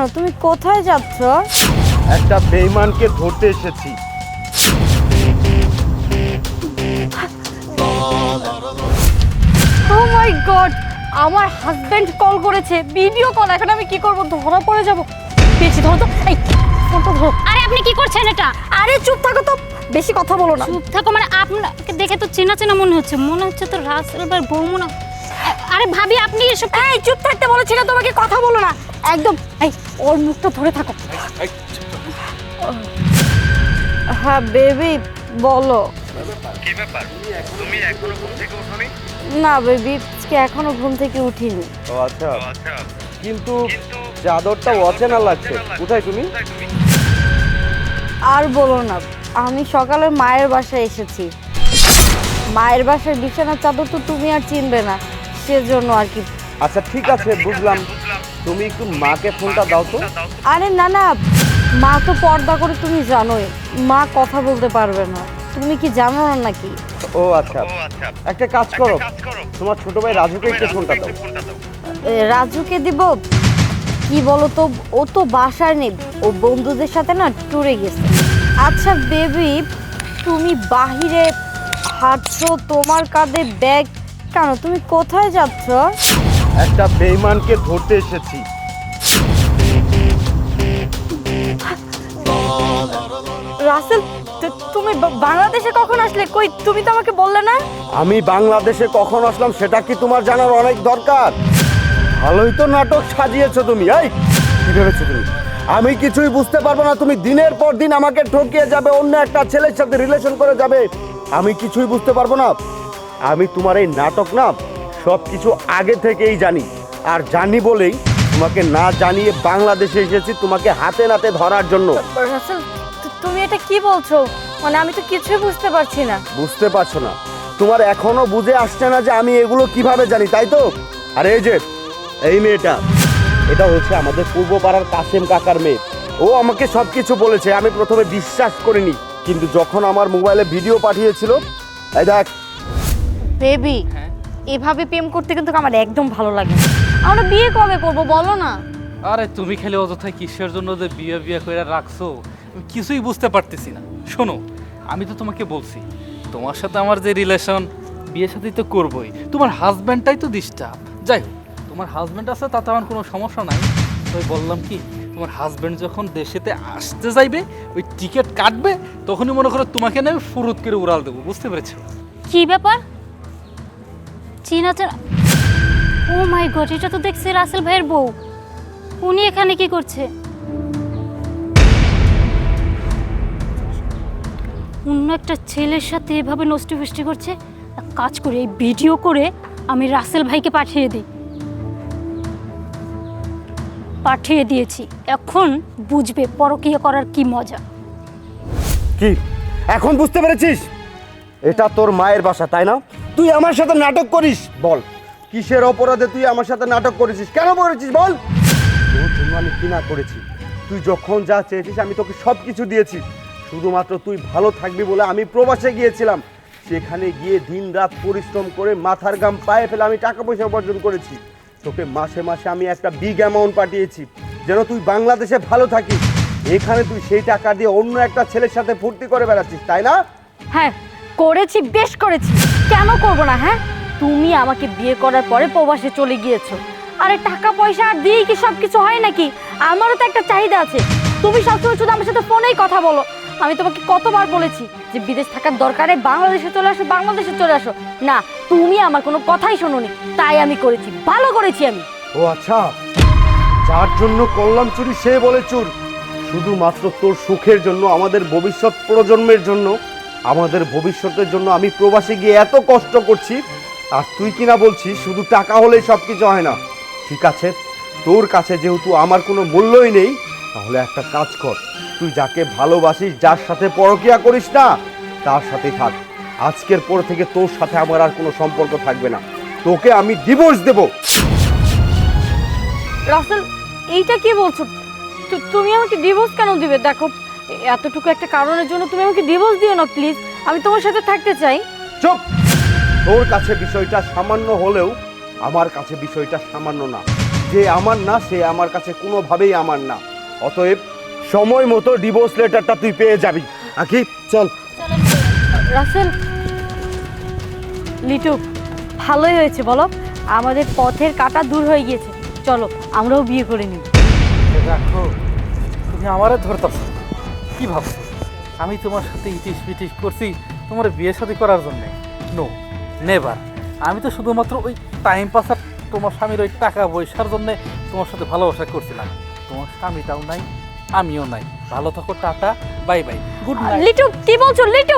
কেন তুমি কোথায় যাচ্ছ? একটা বেইমানকে ধরতে এসেছি। ও মাই গড আমার হাজবেন্ড কল করেছে ভিডিও কল এখন আমি কি করব? ধরা পড়ে যাব। পেয়েছি ধরো তো এই ফোনটা ধরো। আরে আপনি কি করছেন এটা? আরে চুপ থাকো তো বেশি কথা বলো না। চুপ থাকো মানে আপনাকে দেখে তো চেনা চেনা মনে হচ্ছে মনে হচ্ছে তো রাসেল ভাই বউ মনে আরে ভাবি আপনি এসব এই চুপ থাকতে বলেছি না তোমাকে কথা বলো না। একদম এই ওর মুখটা ধরে থাকো। হ্যাঁ বেবি বলো। কি ব্যাপার? তুমি এখনও ঘুম থেকে ওঠোনি? না বেবি আজকে এখনও ঘুম থেকে উঠিনি। ও আচ্ছা। কিন্তু চাদরটা অচেনা লাগছে কোথায় তুমি? আর বলো না আমি সকালে মায়ের বাসায় এসেছি। মায়ের বাসায় বিছানার চাদর তো তুমি আর চিনবে না সেজন্য আর কি। আচ্ছা ঠিক আছে বুঝলাম। তুমি একটু মাকে ফোনটা দাও তো। আরে না না মা তো পর্দা করে তুমি জানোই মা কথা বলতে পারবে না। তুমি কি জানো না নাকি? ও আচ্ছা। একটা কাজ করো। তোমার ছোট ভাই রাজুকে একটু ফোনটা দাও রাজুকে দিব? কি বলো তো ও তো বাসায় নেই। ও বন্ধুদের সাথে না ট্যুরে গেছে। আচ্ছা বেবি তুমি বাহিরে হাঁটছো তোমার কাঁধে ব্যাগ কেন তুমি কোথায় যাচ্ছ? একটা বেইমানকে ধরতে এসেছি। রাসেল তুমি বাংলাদেশে কখন আসলে? কই তুমি তো আমাকে বললে না? আমি বাংলাদেশে কখন আসলাম সেটা কি তোমার জানার অনেক দরকার? ভালোই তো নাটক সাজিয়েছো তুমি এই কি ভেবেছো তুমি? আমি কিছুই বুঝতে পারব না তুমি দিনের পর দিন আমাকে ঠকিয়ে যাবে অন্য একটা ছেলের সাথে রিলেশন করে যাবে। আমি কিছুই বুঝতে পারব না। আমি তোমার এই নাটক না সব কিছু আগে থেকেই জানি। আর জানি বলেই তোমাকে না জানিয়ে বাংলাদেশে এসেছি তোমাকে হাতে নাতে ধরার জন্য। রাসেল তু- তুমি এটা কি বলছো? মানে আমি তো কিছুই বুঝতে পারছি না। বুঝতে পারছ না। তোমার এখনও বুঝে আসছে না যে আমি এগুলো কীভাবে জানি তাই তো? আর এই যে এই মেয়েটা এটা হচ্ছে আমাদের পূর্ব পাড়ার কাসেম কাকার মেয়ে। ও আমাকে সব কিছু বলেছে আমি প্রথমে বিশ্বাস করিনি। কিন্তু যখন আমার মোবাইলে ভিডিও পাঠিয়েছিল এই দেখ। বেবি এভাবে প্রেম করতে কিন্তু আমার একদম ভালো লাগে না। আমরা বিয়ে কবে করব বলো না? আরে তুমি খেলে অযথায় কিসের জন্য যে বিয়ে বিয়ে করে রাখছো? আমি কিছুই বুঝতে পারতেছি না। শোনো আমি তো তোমাকে বলছি তোমার সাথে আমার যে রিলেশন বিয়ের সাথেই তো করবোই। তোমার হাজব্যান্ডটাই তো ডিস্টার্ব যাই হোক তোমার হাজব্যান্ড আছে তাতে আমার কোনো সমস্যা নাই। তাই বললাম কি তোমার হাজব্যান্ড যখন দেশেতে আসতে যাইবে ওই টিকিট কাটবে তখনই মনে করো তোমাকে না আমি ফুরুত করে উড়াল দেবো। বুঝতে পেরেছ? কি ব্যাপার? চেনা চেনা ও মাই গড এটা তো দেখছি রাসেল ভাইয়ের বউ। উনি এখানে কি করছে? অন্য একটা ছেলের সাথে এভাবে নষ্টি ফষ্টি করছে, এক কাজ করে, এই ভিডিও করে আমি রাসেল ভাইকে পাঠিয়ে দিই। পাঠিয়ে দিয়েছি। এখন বুঝবে পরকীয়া করার কি মজা। কি? এখন বুঝতে পেরেছিস? এটা তোর মায়ের বাসা, তাই না? তুই আমার সাথে নাটক করিস, বল। কিসের অপরাধে তুই আমার সাথে নাটক করেছিস? কেন করেছিস, বল? জন্য আমি কি না করেছি? তুই যখন যা চেয়েছিস, আমি তোকে সব কিছু দিয়েছি। শুধুমাত্র তুই ভালো থাকবি বলে আমি প্রবাসে গিয়েছিলাম। সেখানে গিয়ে দিন রাত পরিশ্রম করে মাথার গাম পায়ে ফেলে আমি টাকা পয়সা উপার্জন করেছি। তোকে মাসে মাসে আমি একটা বিগ অ্যামাউন্ট পাঠিয়েছি। যেন তুই বাংলাদেশে ভালো থাকিস। এখানে তুই সেই টাকা দিয়ে অন্য একটা ছেলের সাথে ফুর্তি করে বেড়াচ্ছিস, তাই না? হ্যাঁ করেছি, বেশ করেছি। কেন করব না হ্যাঁ? তুমি আমাকে বিয়ে করার পরে প্রবাসে চলে গিয়েছো। আরে টাকা পয়সা আর দিয়েই কি সব কিছু হয় নাকি? আমারও তো একটা চাহিদা আছে। তুমি সবসময় শুধু আমার সাথে ফোনেই কথা বলো। আমি তোমাকে কতবার বলেছি যে বিদেশ থাকার দরকারে বাংলাদেশে চলে আসো, বাংলাদেশে চলে আসো। না, তুমি আমার কোনো কথাই শোনোনি। তাই আমি করেছি, ভালো করেছি আমি। ও আচ্ছা যার জন্য কল্যাণ চুরি সে বলে চুর। শুধুমাত্র তোর সুখের জন্য, আমাদের ভবিষ্যৎ প্রজন্মের জন্য আমাদের ভবিষ্যতের জন্য আমি প্রবাসে গিয়ে এত কষ্ট করছি, আর তুই কিনা বলছিস, শুধু টাকা হলেই সব কিছু হয় না। ঠিক আছে, তোর কাছে যেহেতু আমার কোনো মূল্যই নেই, তাহলে একটা কাজ কর। তুই যাকে ভালোবাসিস, যার সাথে পরকিয়া করিস না, তার সাথেই থাক। আজকের পর থেকে তোর সাথে আমার আর কোনো সম্পর্ক থাকবে না। তোকে আমি ডিভোর্স দেবো। রাসেল, এইটা কি বলছো? তুমি আমাকে ডিভোর্স কেন দিবে? দেখো এতটুকু একটা কারণের জন্য তুমি আমাকে ডিভোর্স দিও না প্লিজ আমি তোমার সাথে থাকতে চাই। চুপ! তোর কাছে বিষয়টা সামান্য হলেও আমার কাছে বিষয়টা সামান্য না। যে আমার না সে আমার কাছে কোনোভাবেই আমার না। অতএব সময় মতো ডিভোর্স লেটারটা তুই পেয়ে যাবি। আকি চল। রাসেল লিটু ভালোই হয়েছে বলো। আমাদের পথের কাটা দূর হয়ে গিয়েছে। চলো আমরাও বিয়ে করে নিই। রাখো। তুমি আমারে ধরতেছ। কি ভাবছ? আমি তোমার সাথে ইটিস পিটিস করছি, তোমার বিয়ে সাথে করার জন্যে। নো নেভার আমি তো শুধুমাত্র ওই টাইম পাস আর তোমার স্বামীর ওই টাকা পয়সার জন্যে তোমার সাথে ভালোবাসা করছিলাম। তোমার স্বামীটাও নাই, আমিও নাই। ভালো থাকো, tata bye bye good night Litu, কি বলছো? লিটু!